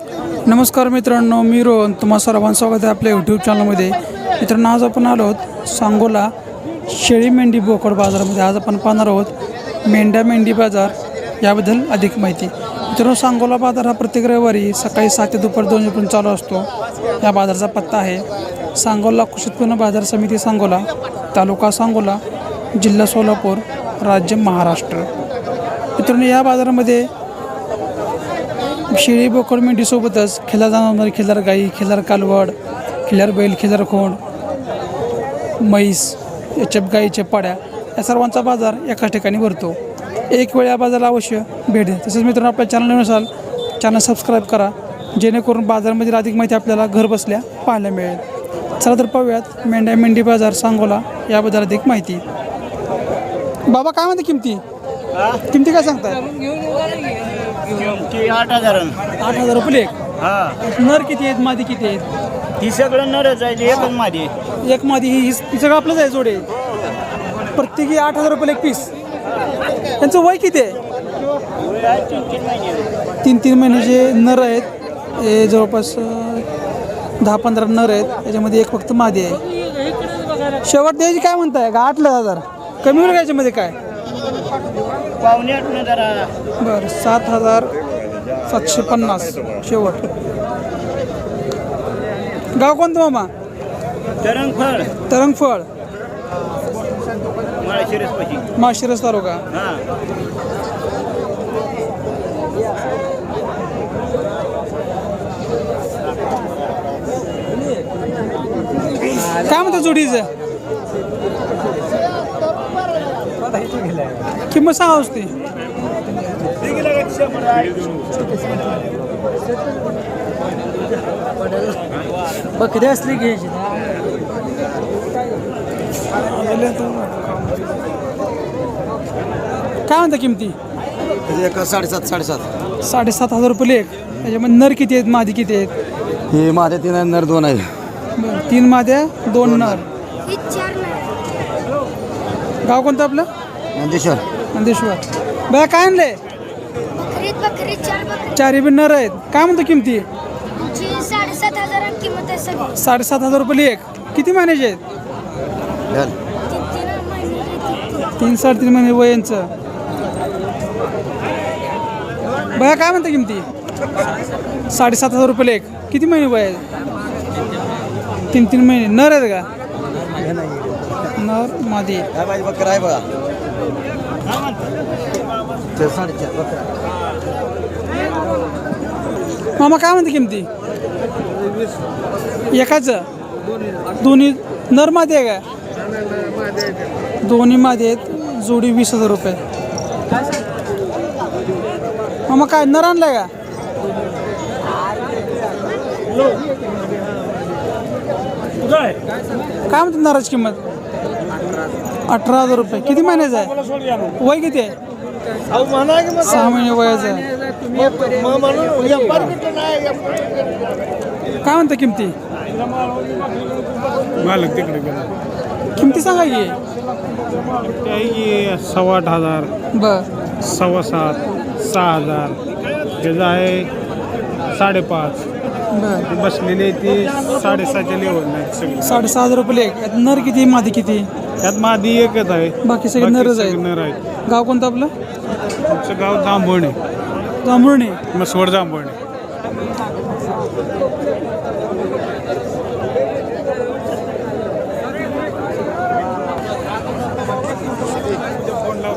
नमस्कार मित्रांनो मी रोहन. तुम्हा सर्वांचं स्वागत आहे आपल्या यूट्यूब चॅनलमध्ये मित्रांनो आज आपण आलो आहोत सांगोला शेळी मेंढी बोकड बाजारामध्ये. आज आपण पाहणार आहोत मेंढ्या मेंढी बाजार याबद्दल अधिक माहिती. मित्रांनो सांगोला बाजार हा प्रत्येक रविवारी सकाळी सात ते दुपार दोन चालू असतो. या बाजाराचा पत्ता आहे सांगोला कृषी उत्पन्न बाजार समिती सांगोला तालुका सांगोला जिल्हा सोलापूर राज्य महाराष्ट्र. मित्रांनो या बाजारामध्ये शेळी बोकड मेंढीसोबतच खेळला जाणारी खिल्लार गाई खिल्लार कालवड खिल्लार बैल खिल्लार खोंड म्हैस याच्या गाईच्या पाड्या या सर्वांचा बाजार एकाच ठिकाणी भरतो. एक वेळ या बाजाराला अवश्य भेट द्या. तसेच मित्रांनो आपल्या चॅनल चॅनल सबस्क्राईब करा जेणेकरून बाजारामधील अधिक माहिती आपल्याला घर बसल्या पाहायला मिळेल. चला तर पाहूयात मेंढ्या मेंढी बाजार सांगोला याबद्दल अधिक माहिती. बाबा काय म्हणते किमती? किमती काय सांगताय? ती आठ हजार आठ हजार रुपये एक. हा. नर किती आहेत? मादी किती आहेत? ती सगळं नरच आहे ते एकच माझी एक मादी ही ही सगळं आपलंच आहे जोडे. प्रत्येकी आठ हजार रुपये एक पीस त्यांचं वय किती आहे? तीन तीन महिन्याचे नर आहेत हे जवळपास अं, दहा पंधरा नर आहेत याच्यामध्ये एक फक्त मादी आहे. शेवट द्यायची काय म्हणताय? का आठ हजार? कमी होईल का याच्यामध्ये काय? पाहुणे आठ न जरा. बरं सात हजार सातशे पन्नास शेवट. गाव कोणतं मामा? तरंग फळ तरंगफळ. मला शिरस पशी. माशिरस तालुका. हा. काय म्हणतात जोडीचं? किंमत सांगा असते बकरी असली घ्यायची काय म्हणता किमती? एक साडेसात साडेसात. साडेसात हजार रुपये एक त्याच्यामध्ये नर किती आहेत? मादी किती आहेत? हे माझ्या तीन नर दोन आहे बरं तीन माद्या दोन नर. गाव कोणतं आपलं? नंदेश्वर. नंदेश्वर. बघा काय बकरी चार बकरी. चारी बी नर आहेत. काय म्हणतो किमती? साडेसात हजार किंमत आहे सगळी. साडेसात हजार रुपये एक किती महिन्याचे आहेत? तीन तीन साडेतीन महिने वय यांचं. बघा काय म्हणता किमती? साडेसात हजार रुपये एक किती महिने वय आहे तीन तीन महिने. नर आहेत का? नर मादी. काय पाहिजे बघा. मामा काय म्हणते किमती? एकाचं? दोन्ही नर मादी आहे का दोन्ही मादी आहेत जोडी वीस हजार रुपये. मामा काय नर आणलाय का? काय म्हणते नराची किंमत? अठरा हजार रुपये. किती महिन्याचं आहे? वय किती आहे? सहा महिने वयाचं आहे. काय म्हणता किमती? मालक तिकडे गेला. किमती सांगा की. सव्वा आठ हजार बर. सव्वा सात सहा हजार. त्याचं आहे साडेपाच. बर. बसलेली ती साडेसहाच्या लेवल नाही सगळी. साडेसहा हजार रुपये एक. यात नर किती मादी किती? त्यात मादी एकच आहे. बाकी सगळे बाकी नरच सगळे आहेत नर आहेत. गाव कोणतं आपलं? आमचं गाव जांभवणे. जांभरुणी मसवड जांभवणे.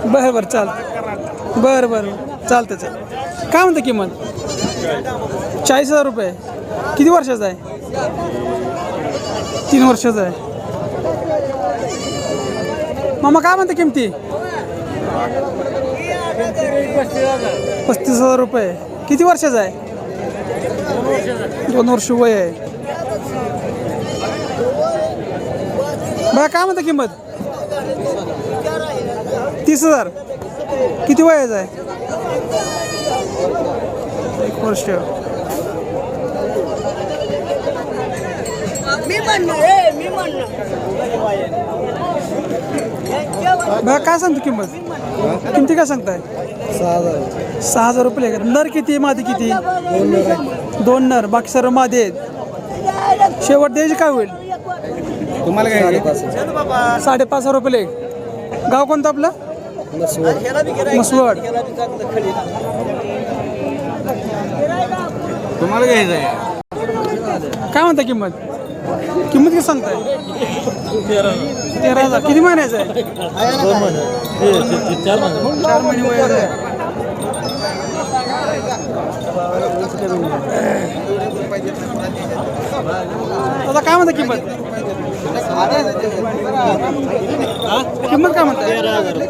बरं बरं चाल. बरं बरं. चालतं चाल काय म्हणतं किंमत? चाळीस हजार रुपये. किती वर्षाचा आहे? तीन वर्षाचा आहे. मामा काय म्हणते किमती? पस्तीस हजार रुपये. किती वर्षाचा आहे? दोन वर्ष वय आहे. बघा काय म्हणता किंमत? तीस हजार. किती वयाचं आहे? एक वर्ष. बघा काय सांगतो किंमत? किमती काय सांगताय? सहा हजार. सहा हजार रुपये? नर किती मादी किती? दोन नर बाकी सर्व मादे आहेत. शेवट द्यायची काय होईल? तुम्हाला काय साडेपाच हजार. रुपये गाव कोणतं आपलं? मसवड तुम्हाला घ्यायचं आहे. काय म्हणता किंमत? किंमत किती सांगताय? तेरा हजार. किती महिन्याचं आहे? चार महिने वयाचं आहे आता काय म्हणता किंमत? किंमत काय म्हणता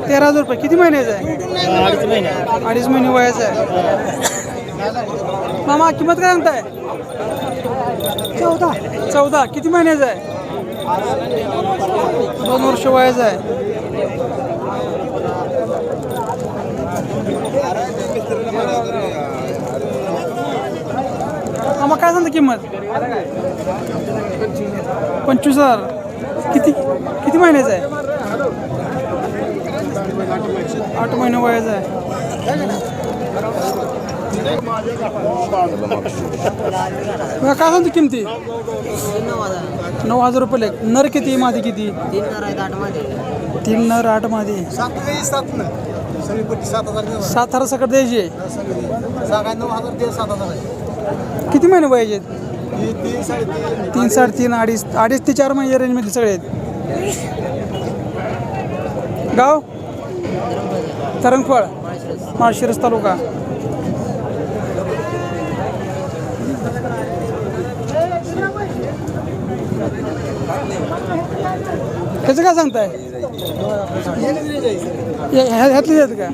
तेरा हजार रुपये. किती महिन्याचं आहे? अडीच महिने वयाचं आहे. मामा किंमत काय सांगताय? चौदा. चौदा. किती महिन्याचं आहे? दोन वर्ष वयाचं आहे. मामा काय सांगता किंमत? पंचवीस हजार. किती किती महिन्याचं आहे? आठ महिने वयाचं आहे. काय सांगतो किमती? नऊ हजार रुपये लेख नर किती मादी किती? तीन नर आठ मादी. सात हजार सकट द्यायची. किती महिने पाहिजे? तीन साडेतीन. अडीच अडीच ते चार महिने रेंजमध्ये सगळे आहेत. गाव? तरंगफळ माळशिरस तालुका. त्याचं काय सांगताय? हे- ह्यातली आहेत का?